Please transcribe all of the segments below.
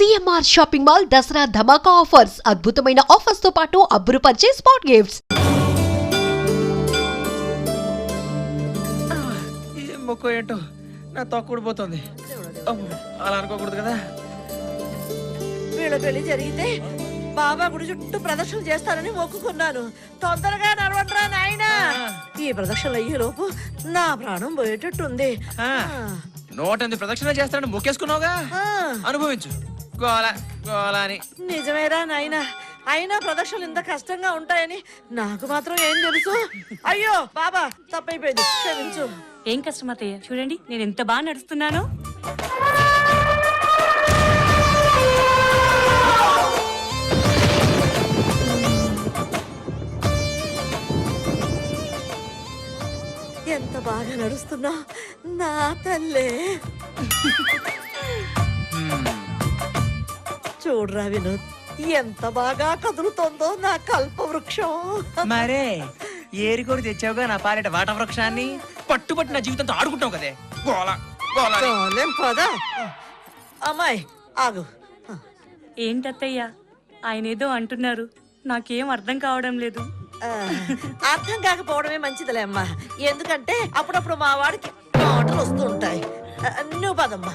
CMR shopping mall Dasara ధమాకా offers. అద్భుతమైన ఆఫర్స్తో పాటు అబ్బురుపరిచే స్పాట్ గిఫ్ట్స్. ఏం మొక్క ఏంటో? నా తొక్కుడిపోతుంది అలా అనుకోకూడదు కదా? వీళ్ళ పెళ్ళి జరిగితే బాబా గుడి చుట్టూ ప్రదక్షిణ చేస్తానని మొక్కుకున్నాను. తొందరగా నడవండిరా నాయనా. ఈ ప్రదక్షిణలు అయ్యే లోపు నా ప్రాణం పోయేటట్టుంది. ఆ, నూట ఎనిమిది ప్రదక్షిణ చేస్తానని మొక్కేసుకున్నావుగా? ఆ, అనుభవించు. గోల గోల అని. నిజమేరా నాయనా. అయినా ప్రదక్షిణలు ఇంత కష్టంగా ఉంటాయని నాకు మాత్రం ఏం తెలుసు? అయ్యో బాబా తప్పైపోయింది. క్షమించు. ఏం కష్టం అత్తయ్య? చూడండి నేను ఎంత బాగా నడుస్తున్నానో. ఎంత బాగా నడుస్తున్నా నా తల్లే. చూడరా వినోద్? ఎంత బాగా కదులుతోందో నా కల్ప వృక్షం మరే ఏరి కూడా తెచ్చావుగా నా పాలిట వాట వృక్షాన్ని పట్టుబట్టి నా జీవితంతో ఆడుకుంటావు కదే. గోల గోల. అని. చాలేం పద? అమ్మాయి ఆగు. ఏంటత్తయ్య? ఆయన ఏదో అంటున్నారు. నాకేం అర్థం కావడం లేదు. ఆ, అర్థం కాకపోవడమే మంచిదిలే అమ్మా. ఎందుకంటే అప్పుడప్పుడు మా వాడికి మాటలు వస్తూ ఉంటాయి. ఆ, నువ్వు పదమ్మా.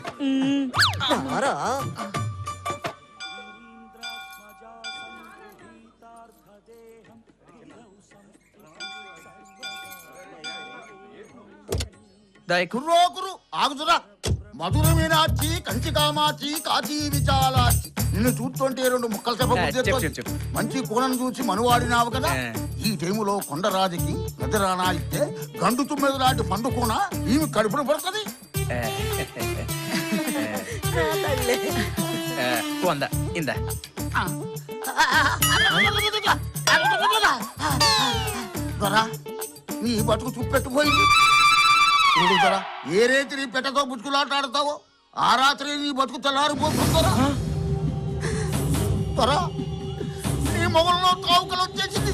రారా. కుర్రోకురు ఆగుతురా మధుర మీనాచి కంచి కామాచి కాచి విచాలాచి నిన్ను చూస్తుంటే రెండు ముక్కలు చెప్ప. మంచి కూనను చూసి మనువాడినావు కదా. ఈ టైములో కొండరాజుకి నిద్రానా ఇస్తే గండు తుమ్మెద లాంటి పండు కూన ఈమె కడుపున పడుతుంది. వంద ఇందా. నీ బతుకు చూపెట్టుపోయింది చూడు దొరా ఏ రేతి నీ పెట్టతో బుచ్చుకులాటాడతావో ఆ రాత్రి నీ బతుకు తెల్లారిపోతుందరా? దొరా నీ మొగల్లో తావుకలు వచ్చేసింది.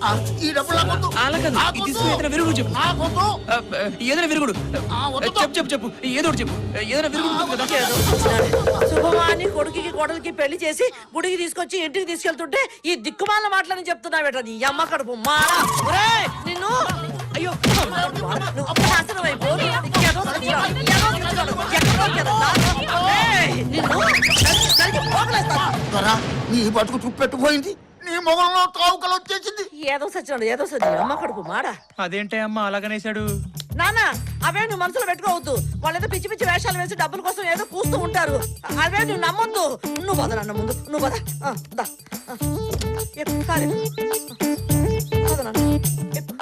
ఆ, ఈ డబ్బులు. ఇది ఏదైనా విరుగుడు చెప్పు. ఆ, ఏదైనా విరుగుడు. ఆ, వద్దు. చెప్పు చెప్పు చెప్పు. ఏదో ఒకటి చెప్పు. ఏదైనా విరుగుడు ఉంటుంది కదా. శుభమాని కొడుకుకి కోడలికి పెళ్ళి చేసి గుడికి తీసుకొచ్చి ఇంటికి తీసుకెళ్తుంటే ఈ దిక్కుమాల మాటలని చెప్తున్నావేట నీ అమ్మ కడుపు. మారా. ఒరేయ్, నిన్ను అయ్యో నువ్వు నాశనం అయిపో. ఎదో సచ్చినాడు, ఎదో సచ్చినాడు, ఎక్కడో ఎక్కడో. ఒరేయ్, నిన్ను నరికి- నరికి పోగులేస్తాను. దొరా నీ బతుకు చూపెట్టుపోయింది నీ మొగల్లో తావుకలు వచ్చేసింది ఏదో సచ్చినాడు ఏదో సచ్చి అమ్మ కడుపు మాడా అదేంటే అమ్మ అలాగనేసాడు నాన్న అవే నువ్వు మనసులో పెట్టుకోవద్దు వాళ్ళేదో పిచ్చి పిచ్చి వేషాలు వేసి డబ్బుల కోసం ఏదో కూస్తూ ఉంటారు అవే నువ్వు నమ్మొద్దు నువ్వు పద నాన్న ముందు నువ్వు ఆ, దా. ఆ. ఎక్కు, కాలు ఎక్కు. పద నాన్న. ఎక్కు.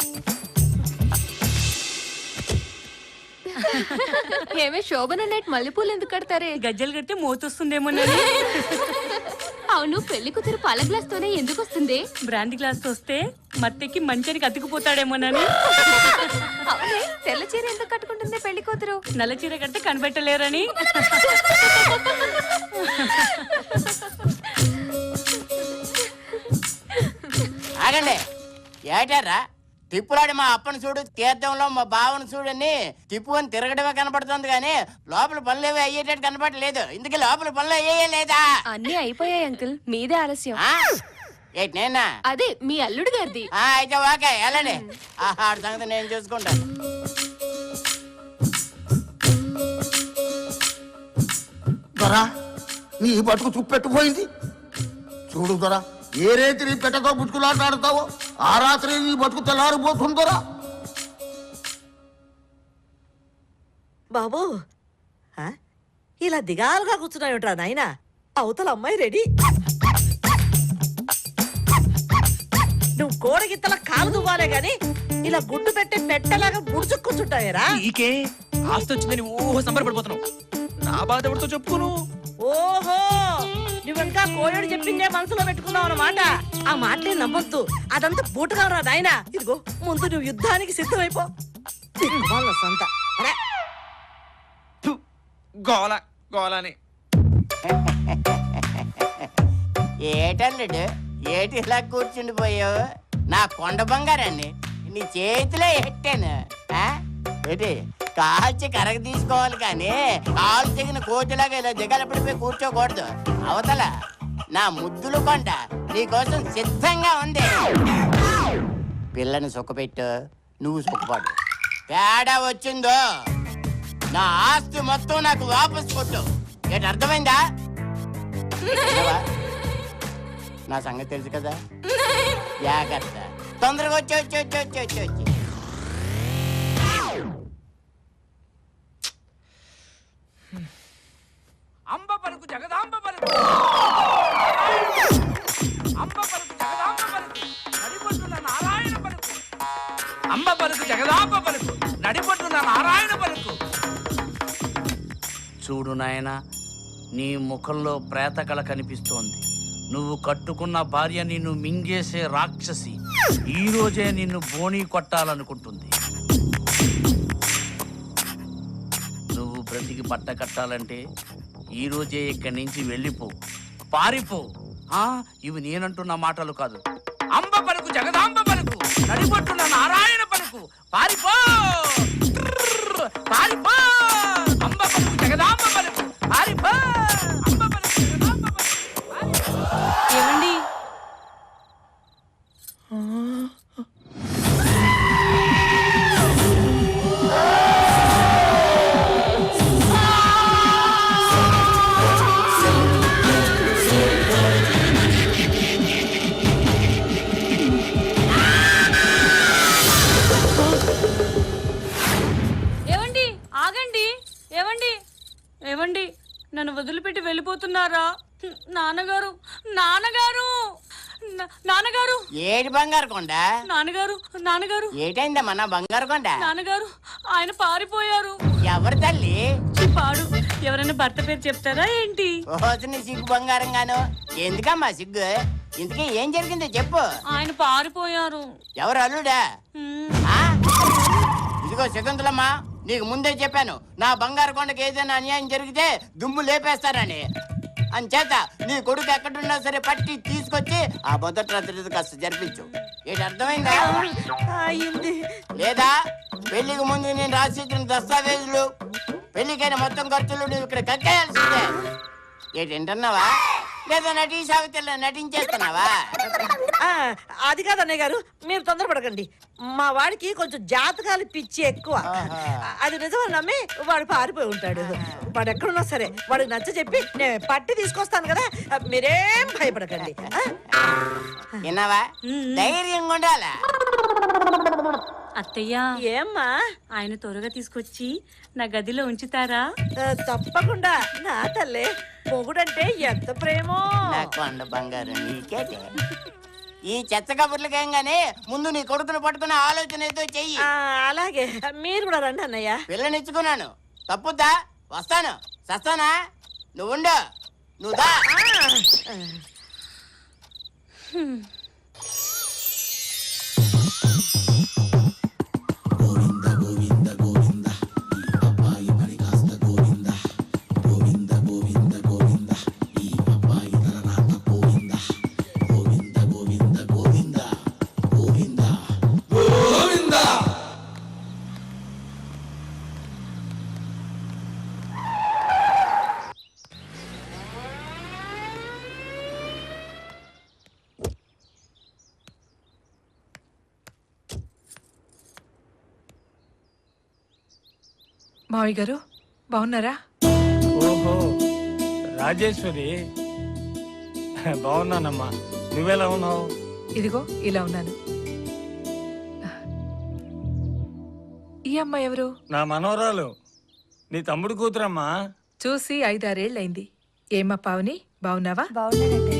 ఏమే శోభన నైట్ మల్లెపూలు ఎందుకు కడతారే? గజ్జలు కడితే మోతొస్తుందేమోనని అవును పెళ్ళి కూతురు పాల గ్లాస్ తోనే ఎందుకు వస్తుంది బ్రాంతి గ్లాస్ వస్తే మత్తెక్కి మంచానికి అతుకుపోతాడేమోనని అవునే తెల్ల చీర ఎందుకు కట్టుకుంటుంది పెళ్ళి కూతురు? నల్ల చీర కడితే కనిపెట్టలేరని ఆగండి. ఏటారా తిప్పులాడి మా అప్పని చూడు తీర్థంలో మా బావను చూడని తిప్పుకొని తిరగడమే కనపడుతుంది కానీ లోపల పనులు ఏవి అయ్యేటట్టు కనపడలేదు. ఇందుకే లోపల పనులు అయ్యే లేదా? అన్ని అయిపోయాయి అంకుల్. మీదే ఆలస్యం. ఆ? ఏంటి నేనా? అదే మీ అల్లుడు గారిది. ఆ, అయితే ఓకే వెళ్ళండి. ఆహా, ఆడి సంగతి నేను చూసుకుంటాను దొరా నీ బతుకు చూపెట్టుపోయింది చూడు దొరా ఏ రేతి నీ పెట్టతో బుచ్చుకులాటాడతావో ఆ రాత్రి నీ బతుకు తెల్లారిపోతుందరా. బాబు ఆ? ఇలా దిగాలుగా కూర్చున్నావుట్రా నాయన? అవతల అమ్మాయి రెడీ. నువ్వు కోడగిత్తల కాలు దువ్వాలే గాని ఇలా గుడ్డు పెట్టే పెట్టలాగా ముడుచుకు కూర్చుంటావేరా? నీకే ఆస్తి వచ్చిందని ఓహో సంబరపడిపోతున్నావు. నా బాధ ఎవరితో చెప్పుకోను? ఓహో! నువ్వు ఇంకా కోయడు చెప్పిందే మనసులో పెట్టుకున్నావు అన్నమాట? ఆ మాటలే నమ్మొద్దు అదంతా బూటగా రా నాయనా. ఇదిగో ముందు నువ్వు యుద్ధానికి సిద్ధమైపో. దిక్కుమాలిన సంత. అరే. ఫు, గోల గోల అని ఏటల్లుడు ఏటి ఇలా కూర్చుండిపోయావు? నా కొండ బంగారాన్ని నీ చేతిలో ఎట్టాను? ఏంటి? కాల్చి కరగ తీసుకోవాలి కానీ కాలు తెగిన కోతిలాగా ఇలా దిగలపడిపోయి కూర్చోకూడదు. అవతల నా ముద్దులు కొండ నీకోసం సిద్ధంగా ఉంది. పిల్లని సుఖపెట్టు నువ్వు సుఖపడు తేడా వచ్చిందో నా ఆస్తి మొత్తం నాకు వాపస్ కొట్టు. ఏంటి అర్థమైందా? నా సంగతి తెలుసు కదా? జాగ్రత్త. తొందరగా వచ్చి వచ్చి వచ్చి వచ్చి వచ్చి వచ్చి. పలుకు జగదాంబ పలుకు అంబ పలుకు జగదాంబ పలుకు నడిపొట్టున నారాయణ పలుకు అంబ పలుకు జగదాంబ పలుకు నడిపొట్టున నారాయణ పలుకు చూడు నాయన నీ ముఖంలో ప్రేతకళ కనిపిస్తోంది. నువ్వు కట్టుకున్న భార్య నిన్ను మింగేసే రాక్షసి. ఈ రోజే నిన్ను బోణీ కొట్టాలనుకుంటుంది. నువ్వు బ్రతికి బట్ట కట్టాలంటే ఈ రోజే ఇక్కడి నుంచి వెళ్ళిపో. పారిపో. ఆ, ఇవి నేనంటున్న మాటలు కాదు. అంబ పలుకు జగదాంబ పలుకు నడిపట్టున్న నారాయణ పలుకు. పారిపో. పారిపో. నాన్నగారు! నాన్నగారు! ఏడు బంగారు కొండ? నాన్నగారు నాన్నగారు! ఏటైందమ్మా నా బంగారు కొండ? నాన్నగారు ఆయన పారిపోయారు. ఎవరి తల్లి? పాడు. ఎవరైనా భర్త పేరు చెప్తారా ఏంటి? ఓసిన సిగ్గు బంగారం గాను ఎందుకమ్మా సిగ్గు? ఇంతకీ ఏం జరిగిందో చెప్పు. ఆయన పారిపోయారు. ఎవరు అల్లుడా? ఇదిగో శకుంతలమ్మా నీకు ముందే చెప్పాను. నా బంగారు కొండకి ఏదైనా అన్యాయం జరిగితే దుమ్ము లేపేస్తారని అంచేత నీ కొడుకు ఎక్కడున్నా సరే పట్టి తీసుకొచ్చి ఆ మొదటి రాత్రి కాస్త జరిపించు. ఏంటి అర్థమైందా? అయింది లేదా పెళ్ళికి ముందు నేను రాసి ఇచ్చిన దస్తావేజులు పెళ్ళికైన మొత్తం ఖర్చులు నువ్వు ఇక్కడ కక్కేయాల్సిందే. ఏంటి వింటున్నావా? లేదా నటీ సావిత్రిలో నటించేస్తున్నావా? ఆ, అది కాదు అన్నయ్య గారు మీరు తొందరపడకండి. మా వాడికి కొంచెం జాతకాలు పిచ్చి ఎక్కువ. అది నిజమని నమ్మి వాడు పారిపోయి ఉంటాడు. వాడు ఎక్కడున్నా సరే వాడికి నచ్చ చెప్పి నేను పట్టి తీసుకొస్తాను కదా మీరేం భయపడకండి. ఆ? విన్నావా? ధైర్యంగా ఉండాలా? అత్తయ్య. ఏమ్మా? ఆయన త్వరగా తీసుకొచ్చి నా గదిలో ఉంచుతారా? ఆ, తప్పకుండా. నా తల్లే మొగుడంటే ఎంత ప్రేమో. నా కొండ బంగారు నీకేటే ఈ చెత్త కబుర్లకేం గానీ ముందు నీ కొడుకును పట్టుకునే ఆలోచన ఏదో చెయ్యి. ఆ, అలాగే. మీరు కూడా రండి అన్నయ్య. పిల్లనిచ్చుకున్నాను. తప్పుద్దా? వస్తాను. సస్తానా? నువ్వుండు నువ్వు దా. ఆ, మావయ్య గారు బాగున్నారా? ఓహో రాజేశ్వరి. బాగున్నానమ్మా. నువ్వెలా ఉన్నావు? ఇదిగో ఇలా ఉన్నాను. ఈ అమ్మాయి ఎవరు? నా మనవరాలు. నీ తమ్ముడు కూతురమ్మా. చూసి ఐదారేళ్ళయింది. ఏమ్మా పావని బాగున్నావా?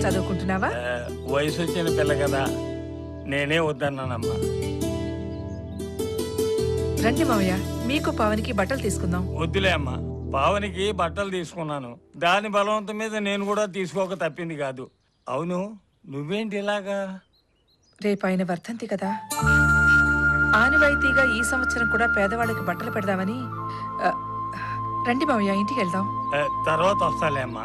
చదువుకుంటున్నావా? ఆ, వయసు వచ్చిన పిల్ల కదా. నేనే వద్దన్నానమ్మా. రండి మావయ్య. మీకు పావనికి బట్టలు తీసుకుందాం. వద్దులే అమ్మా. పావనికి బట్టలు తీసుకున్నాను. దాని బలవంతం మీద నేను కూడా తీసుకోక తప్పింది కాదు. అవును నువ్వేంటి ఇలాగా? రేపు ఆయన వర్ధంతి కదా. ఆనవాయితీగా ఈ సంవత్సరం కూడా పేదవాళ్ళకి బట్టలు పెడదామని ఆ, రండి మావయ్య ఇంటికి వెళ్దాం. ఆ, తర్వాత వస్తాలే అమ్మా.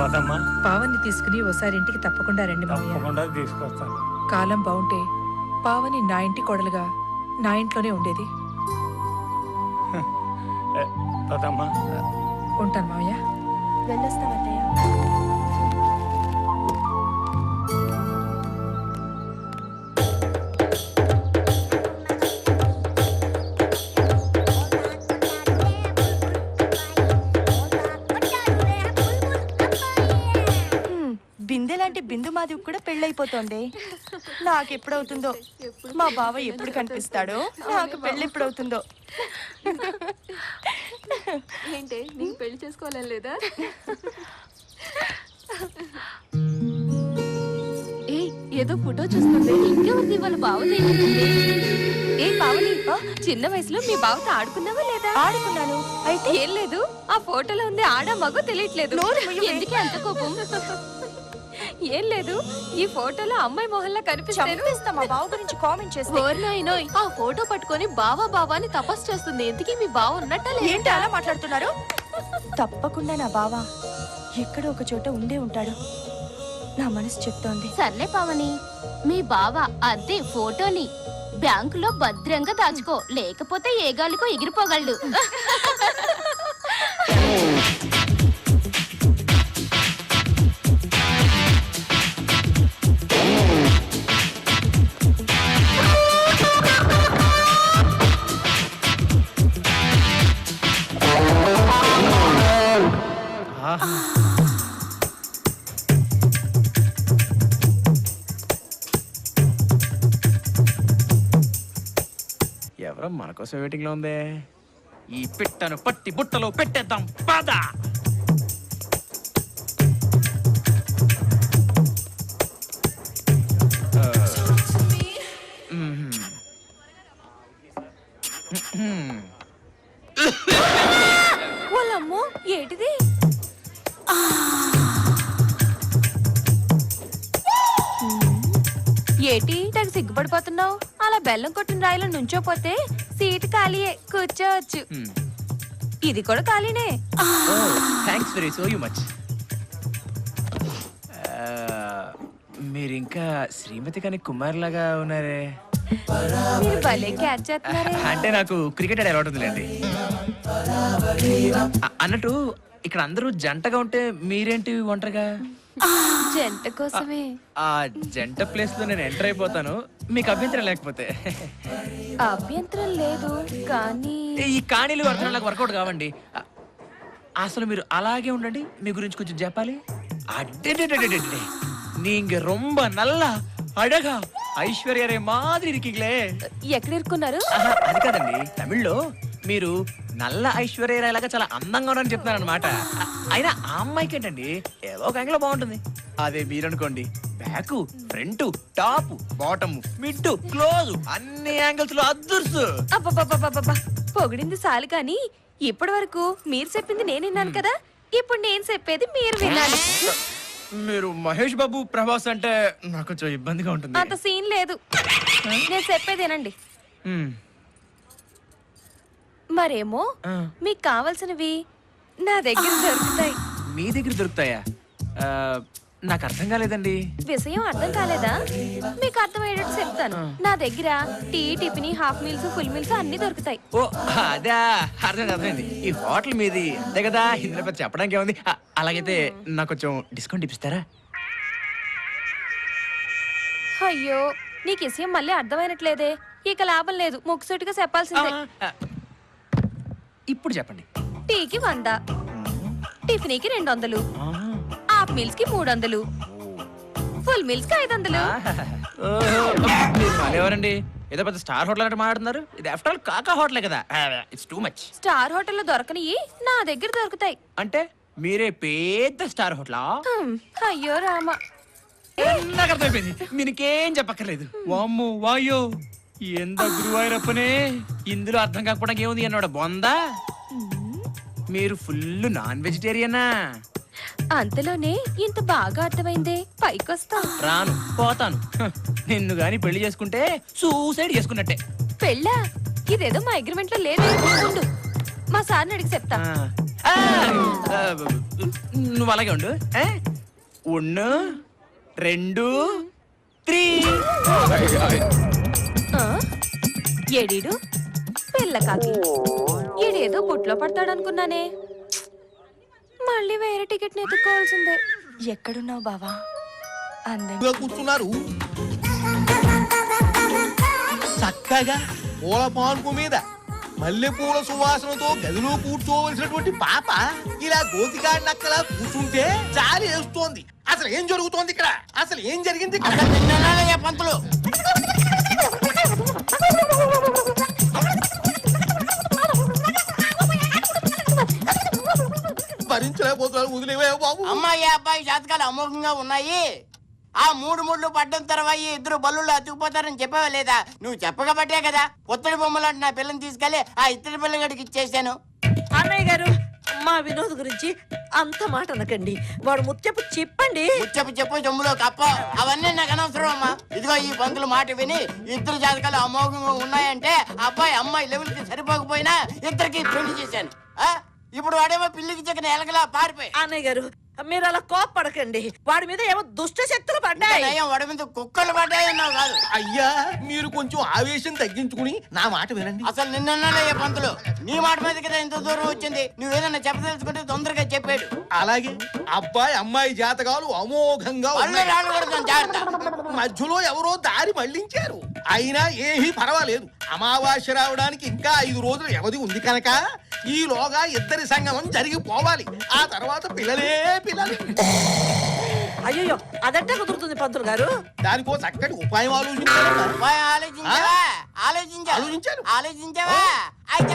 పదమ్మా పావని తీసుకుని ఓసారి ఇంటికి తప్పకుండా రండి మావయ్య. తప్పకుండా తీసుకొస్తాను. కాలం బాగుంటే పావని నా ఇంటి కోడలుగా నా ఇంట్లోనే ఉండేది. పదమ్మా ఉంటాను మావయ్య. బిందె మాధవి కూడా పెళ్ళైపోతోంది. నాకు ఎప్పుడవుతుందో మా బావ ఎప్పుడు కనిపిస్తాడో? నాకు పెళ్ళి ఎప్పుడవుతుందో? ఏంటి నీకు పెళ్ళి చేసుకోవాలని లేదా? ఏ ఏదో ఫోటో చూస్తుంటే ఇంకెవరిది వాళ్ళ బావది ఏ బావని చిన్న వయసులో మీ బావతో ఆడుకున్నావా లేదా? ఆడుకున్నాను. అయితే? ఏం లేదు ఆ ఫోటోలో ఉంది ఆడ మగో తెలియట్లేదు. ఎందుకే అంత కోపం? ఏం లేదు. ఈ ఫోటోలో అమ్మాయి మొహల్లా కనిపిస్తాను చంపేస్తా మా బావ గురించి కామెంట్ చేస్తే. ఆ ఫోటో పట్టుకొని బావా బావా అని తపస్సు చేస్తుంది. ఎందుకే మీ బావ ఉన్నట్ట ఏంటి అలా మాట్లాడుతున్నారు? తప్పకుండా నా బావ ఎక్కడో ఒక చోట ఉండే ఉంటాడు. నా మనసు చెప్తోంది. సర్లే పావని మీ బావ అదే ఫోటోని బ్యాంకులో భద్రంగా దాచుకో. లేకపోతే ఏ గాలికో ఎగిరిపోగలడు. మన కోసం వెయిటింగ్లో ఉందే ఉంది. ఈ పిట్టను పట్టి బుట్టలో పెట్టేద్దాం. పద! బెల్లం కొట్టిన రాయిలో నుంచోపోతే సీటు ఖాళీయే కూర్చోవచ్చు. ఇది కూడా ఖాళీనే. Thanks very so you much మీరు ఇంకా శ్రీమతి కానీ కుమార్ లాగా ఉన్నారే. మీరు భలే క్యాచ్ చేస్తున్నారే. అంటే నాకు క్రికెట్ ఆడే అలవాటు ఉందిలేండి. అన్నట్టు ఇక్కడ అందరూ జంటగా ఉంటే మీరేంటి ఒంటరిగా? జంట కోసమే ఆ జంట ప్లేస్ లో నేను ఎంటర్ అయిపోతాను మీకు అభ్యంతరం లేకపోతే అభ్యంతరం లేదు కానీ ఈ కాణీలు అర్థం నాకు వర్కౌట్ కావండి అ- అసలు మీరు అలాగే ఉండండి మీ గురించి కొంచెం చెప్పాలి అడ్డెడెడెడెడెడె. நீங்க ரொம்ப நல்லா అడగా ఐశ్వర్యరే మాదిరి ఇరికిగ్లే ఎక్కడ ఇరుక్కున్నారు ఆహా, అది కాదండి తమిళ్లో మీరు నల్ల ఐశ్వర్య లాగా చాలా అందంగా ఉన్నారని చెప్తున్నారు అనమాట అయినా ఆ అమ్మాయికి ఏంటండి? ఏదో ఒక యాంగిల్ బాగుంటుంది. అదే మీరనుకోండి. Back front top bottom mid close అన్ని యాంగిల్స్లో అద్దర్సు. అబ్బబ్బబ్బబ్బబ్బా పొగిడింది చాలు కానీ ఇప్పటి వరకు మీరు చెప్పింది నేను విన్నాను కదా. ఇప్పుడు నేను చెప్పేది మీరు వినాలి. మీరు మహేష్ బాబు ప్రభాస్ అంటే నాకు కొంచెం ఇబ్బందిగా ఉంటుంది. అంత సీన్ లేదు. నేను చెప్పేదేనండి మ్మ్. మరేమో? మీకు కావాల్సినవి నా దగ్గర దొరుకుతాయి. మీ దగ్గర దొరుకుతాయా? నాకు అర్థం కాలేదండి. విషయం అర్థం కాలేదా? మీకు అర్థమయ్యేటట్టు చెప్తాను. నా దగ్గర tea tiffin half meals full meals అన్ని దొరుకుతాయి. ఓ అదా అర్థమైంది అర్థమైంది. ఈ హోటల్ మీది అంతే కదా? ఇందులో చెప్పడానికి ఏముంది? అలాగైతే నాకు కొంచెం డిస్కౌంట్ ఇప్పిస్తారా? అయ్యో నీకు విషయం మళ్ళీ అర్థమైనట్లేదే. ఇక లాభం లేదు. ముక్కుసూటిగా చెప్పాల్సిందే. ఇప్పుడు చెప్పండి. టీకి వంద టిఫిన్కి రెండు వందలు. హాఫ్ మీల్స్కి మూడు వందలు ఫుల్ మీల్స్కి ఐదు వందలు ఎవరండి ఏదో పెద్ద స్టార్ హోటల్ అంటే మాట్లాడుతున్నారు. ఇది ఆఫ్టర్ ఆల్ కాకా హోటలే కదా. ఇట్స్ టూ మచ్ స్టార్ హోటల్లో దొరకనివి నా దగ్గర దొరుకుతాయి. అంటే మీరే పెద్ద స్టార్ హోటలా? అయ్యో రామ. నాకు అర్థమైపోయింది మీకేం చెప్పక్కర్లేదు వామ్ము వాయో. ఎంత గురువాయూరప్పనే? ఇందులో అర్థం కాకపోవడానికి ఏముంది అన్నాడు. బొందా? మీరు ఫుల్ నాన్ వెజిటేరియనా? అంతలోనే ఇంత బాగా అర్థమైందే. పైకొస్తా. రాను పోతాను. హ, నిన్ను గాని పెళ్ళి చేసుకుంటే సూసైడ్ చేసుకున్నట్టే. పెళ్ళా? ఇదేదో మా అగ్రిమెంట్లో లేదు. ఉండు. మా సార్ని అడిగి చెప్తా. ఆ, ఆ, నువ్వు అలాగే ఉండు. ఏ? రెండు త్రీ. ఆ? ఎడీడు పిల్ల కాకి. ఈడేదో బుట్లో పడతాడనుకున్నానే. మళ్ళీ వేరే టికెట్ ఎత్తుక్కోవాల్సిందే. ఎక్కడున్నావు బావా? అందంగా కూర్చున్నారు. చక్కగా పూల పాన్పు మీద మల్లెపూల సువాసనతో గదిలో కూర్చోవలసినటువంటి పాప ఇలా గోతికాడి నక్కలా కూర్చుంటే జాలి వేస్తోంది అసలు ఏం జరుగుతోంది ఇక్కడ? అసలు ఏం జరిగింది? పంతులు. భరించలేకపోతున్నాను వదిలేవే బాబు అమ్మాయి అబ్బాయి జాతకాలు అమోఘంగా ఉన్నాయి? ఆ మూడు ముళ్ళు పడ్డం తర్వాత ఇద్దరు బల్లుళ్ళు అతుకుపోతారని చెప్పావా లేదా? నువ్వు చెప్పకబట్టే కదా. పుత్తడి బొమ్మలాంటి నా పిల్లని తీసుకెళ్ళి ఆ ఇద్దరు పిల్లగడికి ఇచ్చేసాను. అన్నయ్య గారు మా వినోద్ గురించి అంత మాట అనకండి. వాడు ముత్యపు చెప్పండి. చెప్పు చెప్పు జమ్ములో కప్ప. అవన్నీ నాకు అనవసరం అమ్మా. ఇదిగో ఈ పంతులు మాట విని ఇద్దరు జాతకాలు అమోఘంగా ఉన్నాయంటే అబ్బాయి అమ్మాయి లెవెల్కి సరిపోకపోయినా ఇద్దరికి పెళ్ళి చేశాను. ఆ? ఇప్పుడు వాడేమో పిల్లికి చెక్కిన ఎలకలా పారిపోయి. అన్నయ్య గారు మీరు అలా కోప్పడకండి. వాడి మీద ఏమో దుష్ట శక్తులు పడ్డాయి. నయం వాడి మీద కుక్కలు పడ్డాయన్నావు కాదు. అయ్యా మీరు కొంచెం ఆవేశం తగ్గించుకుని నా మాట వినండి. అసలు నిన్నయ్యే పంతులు? నీ మాట మీద కదా ఇంత దూరం వచ్చింది. నువ్వేదన్నా చెప్పదలుచుకుంటే తొందరగా చెప్పాడు. అలాగే అబ్బాయి అమ్మాయి జాతకాలు అమోఘంగా పళ్ళు ఉన్నాయి. రాళ్ళు కొడతాం జాగ్రత్త. మధ్యలో ఎవరో దారి మళ్ళించారు. అయినా ఏమీ పర్వాలేదు. అమావాస్య రావడానికి ఇంకా ఐదు రోజులు వ్యవధి ఉంది కనుక ఈలోగా ఇద్దరి సంగమం జరిగిపోవాలి ఆ తర్వాత పిల్లలే పిల్లలు. అయ్యో అదంటే కుదురుతుంది పంతులు గారు. దానికో చక్కటి ఉపాయం ఆలోచించారు పోయి ఆలోచించావా? ఆలోచించా ఆలోచించాను. ఆలోచించావా? అయితే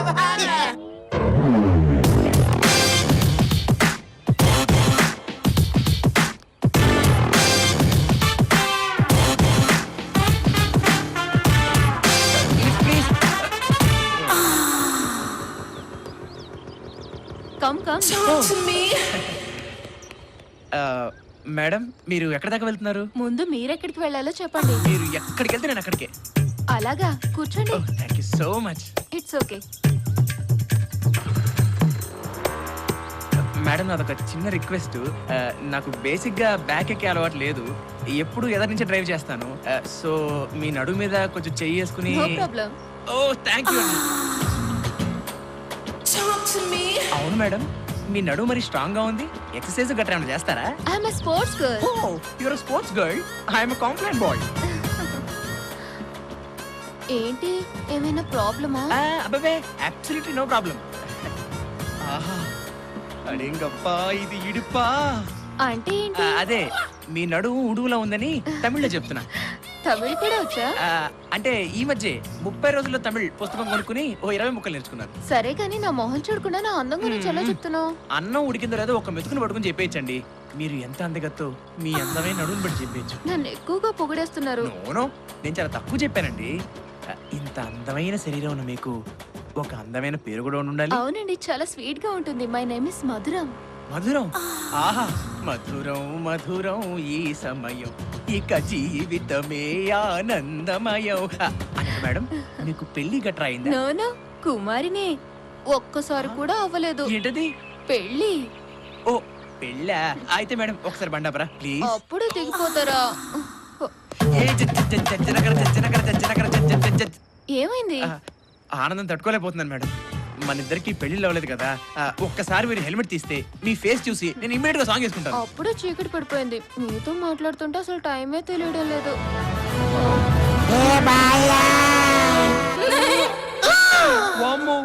కమ్ మేడం మీరు ఎక్కడ దాకా వెళ్తున్నారు? ముందు మీరెక్కడికి వెళ్ళాలో చెప్పండి. మీరు ఎక్కడికి వెళ్తే నేను అక్కడికే. అలాగా? కూర్చోండి. Thank you so much it's okay madam నాదొక చిన్న రిక్వెస్ట్. నాకు బేసిక్గా బ్యాక్ ఎక్కే అలవాటు లేదు. ఎప్పుడు ఎదరి నుంచి డ్రైవ్ చేస్తాను. సో మీ నడు మీద కొంచెం చెయ్యి వేసుకుని ఓ థ్యాంక్ యూ అవును మేడం మీ నడు మరి స్ట్రాంగ్గా ఉంది. ఎక్సర్సైజ్ గట్రా ఏమైనా చేస్తారా? I'm a sports girl oh your sports girl I'm complaint boy ఏంటి? ఏమైనా ప్రాబ్లమా? అబ్బాబే అబ్సల్యూట్లీ నో ప్రాబ్లం ఆహా అడేంగప్పా ఇది ఇడుపా. అంటే ఏంటి? అదే మీ నడుము ఉడువులా ఉందని తమిళ్ళో చెప్తున్నా. తమిళ్ కూడా వచ్చా? ఆ, అంటే ఈ మధ్య ముప్పై రోజుల్లో తమిళ్ పుస్తకం కొనుక్కుని ఓ ఇరవై ముక్కలు నేర్చుకున్నాను సరే కానీ నా మొహం చూడకుండా నా అందం గురించి ఎలా చెప్తున్నావు? అన్నం ఉడికిందో లేదో ఒక మెతుకుని పట్టుకుని చెప్పేయచ్చండి. మీరు ఎంత అందగత్తో మీ అందమైన నడుముని బట్టి చెప్పేయచ్చు. నన్ను ఎక్కువగా పొగిడేస్తున్నారు. నోనో నేను చాలా తక్కువ చెప్పానండి. ఆ, ఇంత అందమైన శరీరం ఉన్న మీకు ఒక అందమైన పేరు కూడా ఉండాలి. అవునండి చాలా స్వీట్గా ఉంటుంది. మై నేమ్ ఇస్ మధురం. మధురం. ఆహా మధురం మధురం ఈ సమయం. ఇక జీవితమే ఆనందమయం. అంటే మేడం మీకు పెళ్ళి గట్రా అయిందా? నోను కుమారినే ఒక్కసారి కూడా అవ్వలేదు. ఏంటది? పెళ్ళి. ఓ పెళ్ళా? అయితే మేడం ఒకసారి బండాపరా ప్లీజ్. అప్పుడు ఏ జ- జ- జ- జజ్జ. ఏమైంది? ఆనందం తట్టుకోలేకపోతున్నాను మేడం. మన ఇద్దరికి పెళ్ళి అవ్వలేదు కదా ఆ, ఒక్కసారి మీరు హెల్మెట్ తీస్తే మీ ఫేస్ చూసి నేను ఇమ్మీడియట్గా సాంగ్ వేసుకుంటాను. అప్పుడే చీకటి పడిపోయింది. మీతో మాట్లాడుతుంటే అసలు టైమే తెలియడం లేదు. వామ్మో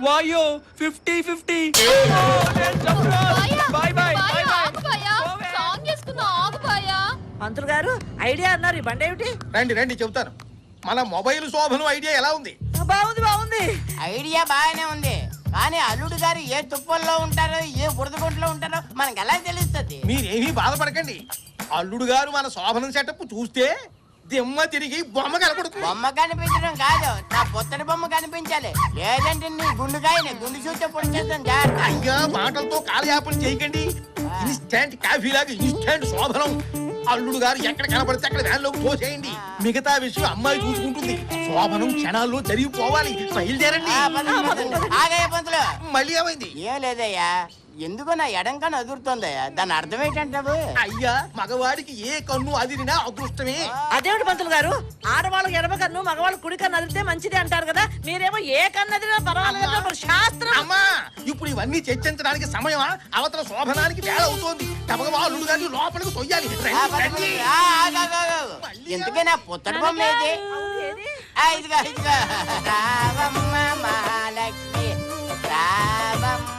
వాయో ఫిఫ్టీ ఫిఫ్టీ. Bye bye. పంతులు గారు ఐడియా అన్నారు ఈ బండి ఏమిటి? రండి రండి చెబుతాను. మన మొబైల్ శోభనం ఐడియా ఎలా ఉంది? బాగుంది బాగుంది. ఐడియా బాగానే ఉంది. కానీ అల్లుడు గారు ఏ తుప్పల్లో ఉంటారో ఏ బురదగుంట్లో ఉంటారో మనకి ఎలా తెలుస్తుంది? మీరేమీ బాధపడకండి. అల్లుడు గారు మన శోభనం సెటప్ చూస్తే దిమ్మ తిరిగి బొమ్మ కనపడుతుంది. బొమ్మ కనిపించడం కాదు నా పొత్తడి బొమ్మ కనిపించాలి. లేదంటే నీ గుండుకాయ నీ గుండు చూస్తే పొడి చేస్తాను జాగ్రత్త. అయ్యా మాటలతో కాలయాపన చేయకండి. ఇన్స్టెంట్ కాఫీ లాగా ఇన్స్టెంట్ శోభనం. అల్లుడు గారు ఎక్కడ కనపడితే అక్కడ వ్యాన్లోకి తోసేయండి మిగతా విషయం అమ్మాయి చూసుకుంటుంది. శోభనం క్షణాల్లో జరిగిపోవాలి. బయలుదేరండి. మళ్ళీ ఏమైంది? ఏం లేదయ్యా. ఎందుకో నా ఎడంకని అదురుతుంది దాని అర్థం ఏంటంటావు అయ్యా మగవాడికి ఏ కన్ను అదిరినా అదృష్టమే. అదేమిటి పంతులు గారు? ఆడవాళ్ళకి ఎడమ కన్ను మగవాళ్ళకి కుడి కన్ను అదిరితే మంచిది అంటారు కదా? మీరేమో ఏ కన్ను అదిరినా పర్వాలేదు మరి శాస్త్రం. అమ్మా ఇప్పుడు ఇవన్నీ చర్చించడానికి సమయమా? అవతల శోభనానికి వేళ అవుతోంది. టపకవాళ్ళు గాని లోపలికి తొయ్యాలి. రండి, రండి. ఇంతకీ నా పుత్తడి బొమ్మ ఏది? ఆ, ఇదిగో ఇదిగో. రావమ్మ మహాలక్ష్మి రావమ్మ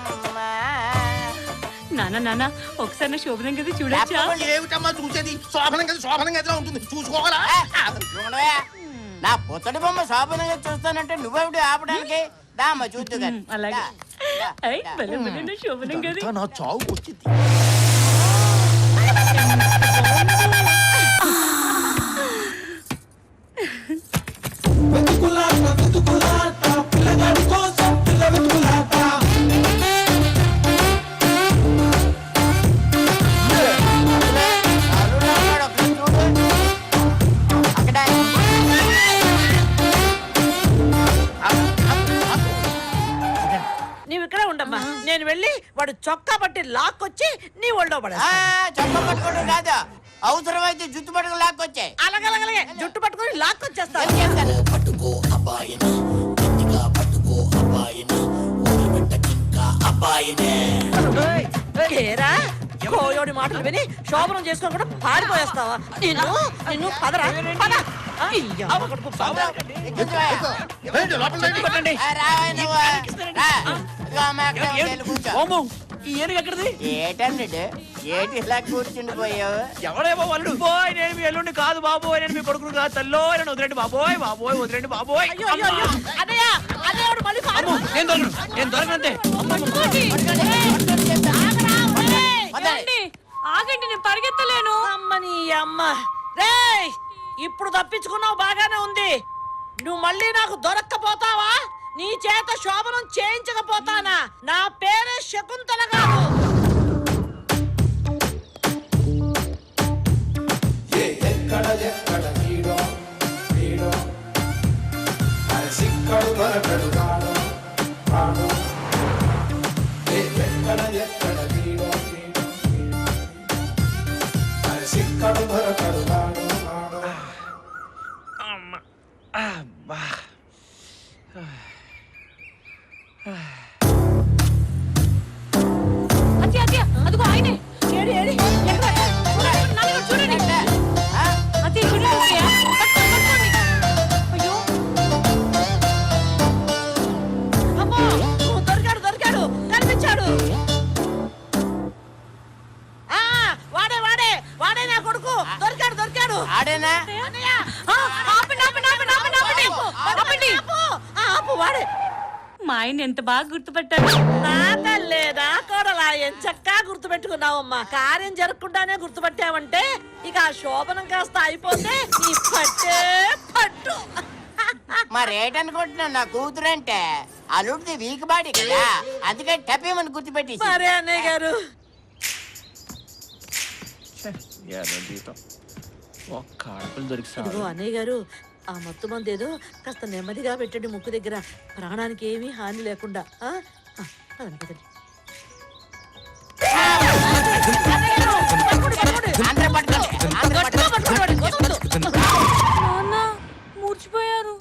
నాన్న నాన్న ఒకసారి నా శోభనం కదా చూడొచ్చా? ఏమిటమ్మా చూసేది? శోభనం కదా శోభనం గదిలో ఉంటుంది. చూసుకోవాలా. నా పుత్తడి బొమ్మ శోభనంగా చూస్తానంటే నువ్వెవడు ఆపడానికి? దామ్మ చూద్దు. అలాగే. శోభనం గది. నా చావు వచ్చింది వెళ్ళి వాడు చొక్కా బట్టి లాక్కొచ్చి నీ ఒళ్ళో ఆ, పడేస్తా చొక్కా పట్టుకోవడం కాదు. అవసరమైతే జుట్టు పట్టుకు లాక్కొచ్చాయి. అలాగలగలగే జుట్టు పట్టుకొని లాక్కొచ్చేస్తా ఏరా? కోయోడి మాటలు విని శోభనం చేసుకొని కూడా పారిపోయేస్తావా? నిన్ను నిన్ను పదరా పద. ఆ, ఈ అమ్మ. రా. అమ్మ, ఏనుగు ఎక్కడిది? ఏటన్నుడు ఏటి ఇలా కూర్చుండిపోయావు ఎవడేమో వాళ్ళు బాయ్ నేను మీ ఎల్లుండి కాదు బాబోయ్ నేను మీ కొడుకును కాదు తల్లో నన్ను వదిలేండి బాబోయ్ బాబోయ్ వదిలేండి బాబోయ్. నేను దొరకను నేను దొరకనంతే. ఆగండి నేను పరిగెత్తలేను. అమ్మని అమ్మ. రేయ్ ఇప్పుడు తప్పించుకున్నావు బాగానే ఉంది. నువ్వు మళ్ళీ నాకు దొరక్కపోతావా? నీ చేత శోభనం చేయించకపోతానా? నా పేరే శకుంతల వాడే వాడే నా కొడుకు? దొరికాడు దొరికాడు. ఆడేనా? అన్నయ్య ఆ, ఆపండి ఆపండి ఆపండి ఆపండి ఆపండి. ఆపండి. ఆపు. ఆ, ఆపు వాడే. మా ఆయన ఎంత బాగా గుర్తుపట్టాడు. నా తల్లేదా కోడలా ఎంచక్కా గుర్తుపెట్టుకున్నావమ్మా. కార్యం జరగకుండానే గుర్తుపట్టావంటే ఇక ఆ శోభనం కాస్త అయిపోతే నీ పట్టే పట్టు. మరేటనుకుంటున్నావు? నా కూతురు అంటే అల్లుడిది వీక్ బాడీ కదా. అందుకే టపేమని గుర్తుపెట్టి సరే అన్నయ్య గారు ఒక్క ఆడపిల్ల దొరికి ఇదిగో అన్నయ్య గారు ఆ మత్తు మంది ఏదో కాస్త నెమ్మదిగా పెట్టండి ముక్కు దగ్గర. ప్రాణానికి ఏమీ హాని లేకుండా ఆ? పదండి, పదండి. నాన్న మూర్చిపోయారు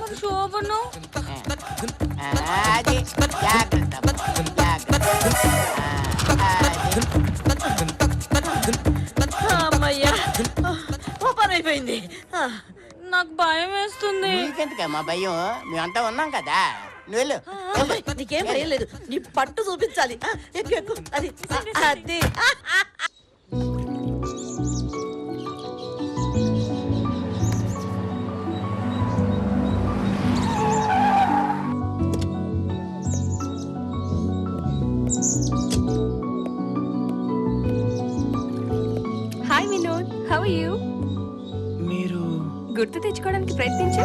మరి శోభను? ఆ, అది జాగ్రత్త జాగ్రత్త. నాకు భయం వేస్తుంది. నీకెందుకమ్మా భయం? మేమంతా ఉన్నాం కదా. నువ్వు వెళ్ళు. నీకేం భయం లేదు. నీ పట్టు చూపించాలి. ఎక్కు ఎక్కు అది అది. హౌ యూ మీరు గుర్తు తెచ్చుకోవడానికి ప్రయత్నించు.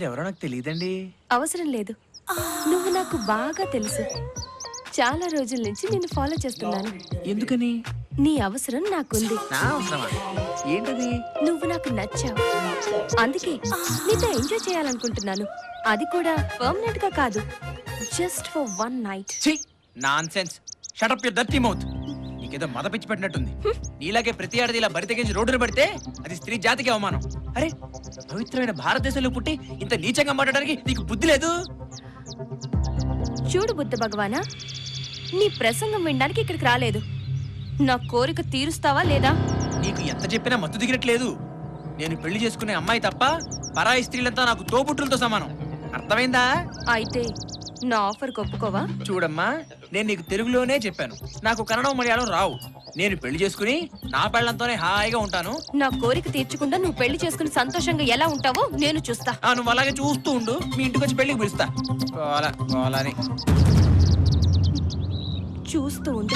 మీరెవరో నాకు తెలియదండి అవసరం లేదు. నువ్వు నాకు బాగా తెలుసు. చాలా రోజుల నుంచి నిన్ను ఫాలో చేస్తున్నాను. ఎందుకని? నీ అవసరం నాకుంది. నా అవసరమా? ఏంటది? నువ్వు నాకు నచ్చావు. అందుకే నీతో ఎంజాయ్ చేయాలనుకుంటున్నాను. అది కూడా పర్మనెంట్గా కాదు. Just for one night. Nonsense shut up your dirty mouth నీకేదో మద పిచ్చి పెట్టినట్టుంది. నీలాగే ప్రతి ఆడది ఇలా బరి తెగించి రోడ్డున పడితే అది స్త్రీ జాతికి అవమానం. అరే పవిత్రమైన భారతదేశంలో పుట్టి ఇంత నీచంగా మాట్లాడడానికి నీకు బుద్ధి లేదు? చూడు బుద్ధ భగవానా నీ ప్రసంగం వినడానికి ఇక్కడికి రాలేదు. నా కోరిక తీరుస్తావా లేదా? నీకు ఎంత చెప్పినా మత్తు దిగినట్లేదు. నేను పెళ్ళి చేసుకునే అమ్మాయి తప్ప పరాయి స్త్రీలంతా నాకు తోబుట్టులతో సమానం. అర్థమైందా? అయితే నా ఆఫర్ ఒప్పుకోవా? చూడమ్మా నేను నీకు తెలుగులోనే చెప్పాను. నాకు కన్నడం మలయాళం రావు. నేను పెళ్ళి చేసుకుని నా పెళ్ళంతోనే హాయిగా ఉంటాను. నా కోరిక తీర్చకుండా నువ్వు పెళ్ళి చేసుకుని సంతోషంగా ఎలా ఉంటావో నేను చూస్తా. ఆ నువ్వు అలాగే చూస్తూ ఉండు. మీ ఇంటికి వచ్చి పెళ్ళికి పిలుస్తా. పోలా పోలా అని చూస్తూ ఉండు.